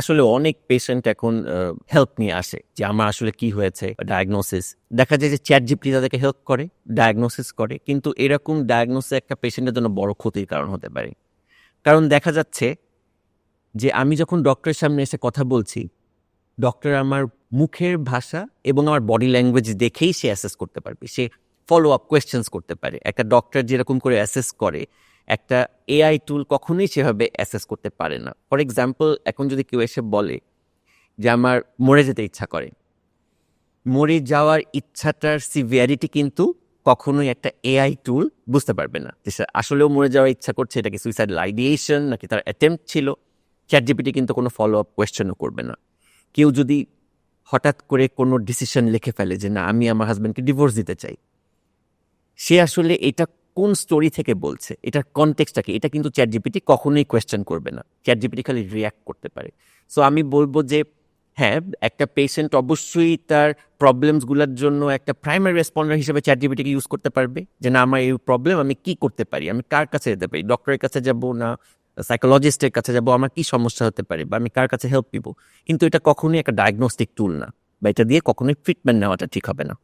আসলে অনেক পেশেন্ট এখন হেল্প নিয়ে আসে যে আমার আসলে কি হয়েছে ডায়াগনোসিস দেখা যায় যে চ্যাট জিপটি তাদেরকে হেল্প করে ডায়াগনোসিস করে, কিন্তু এরকম ডায়াগনোসিস একটা পেশেন্টের জন্য বড় ক্ষতির কারণ হতে পারে। কারণ দেখা যাচ্ছে যে আমি যখন ডক্টরের সামনে এসে কথা বলছি ডক্টর আমার মুখের ভাষা এবং আমার বডি ল্যাঙ্গুয়েজ দেখেই সে অ্যাসেস করতে পারবে। সে ফলো আপ কোয়েশ্চেন্স করতে পারে। একটা ডক্টর যেরকম করে অ্যাসেস করে একটা এআই টুল কখনোই সেভাবে অ্যাসেস করতে পারে না। ফর এক্সাম্পল এখন যদি কেউ এসে বলে যে, আমার মরে যেতে ইচ্ছা করে। মরে যাওয়ার ইচ্ছাটার সিভিয়ারিটি কিন্তু কখনোই একটা এআই টুল বুঝতে পারবে না। যে আসলেও মরে যাওয়ার ইচ্ছা করছে, এটা কি সুইসাইড আইডিয়েশন নাকি তার অ্যাটেম্প ছিল? চ্যাট জিপিটি কিন্তু কোনো ফলো আপ কোয়েশ্চেনও করবে না। কেউ যদি হঠাৎ করে কোনো ডিসিশন লিখে ফেলে যে, না, আমি আমার হাজব্যান্ডকে ডিভোর্স দিতে চাই। সে আসলে এটা কোন স্টোরি থেকে বলছে? এটার কনটেক্সটটা কি? এটা কিন্তু চ্যাট জিপিটি কখনোই কোয়েশ্চেন করবে না। চ্যাট জিপিটি খালি রিয়াক্ট করতে পারে। সো আমি বলব যে হ্যাঁ একটা পেশেন্ট অবশ্যই তার প্রবলেমসগুলোর জন্য একটা প্রাইমারি রেসপন্ডার হিসেবে চ্যাট জিপিটিকে ইউজ করতে পারবে যে, না, আমার এই প্রবলেম আমি কি করতে পারি? আমি কার কাছে যেতে পারি? ডক্টরের কাছে যাব না? সাইকোলজিস্টের কাছে যাব? আমার কি সমস্যা হতে পারে? বা আমি কার কাছে হেল্প নিব? কিন্তু এটা কখনোই একটা ডায়াগনস্টিক টুল না। বা এটা দিয়ে কখনোই ট্রিটমেন্ট নেওয়াটা ঠিক হবে না।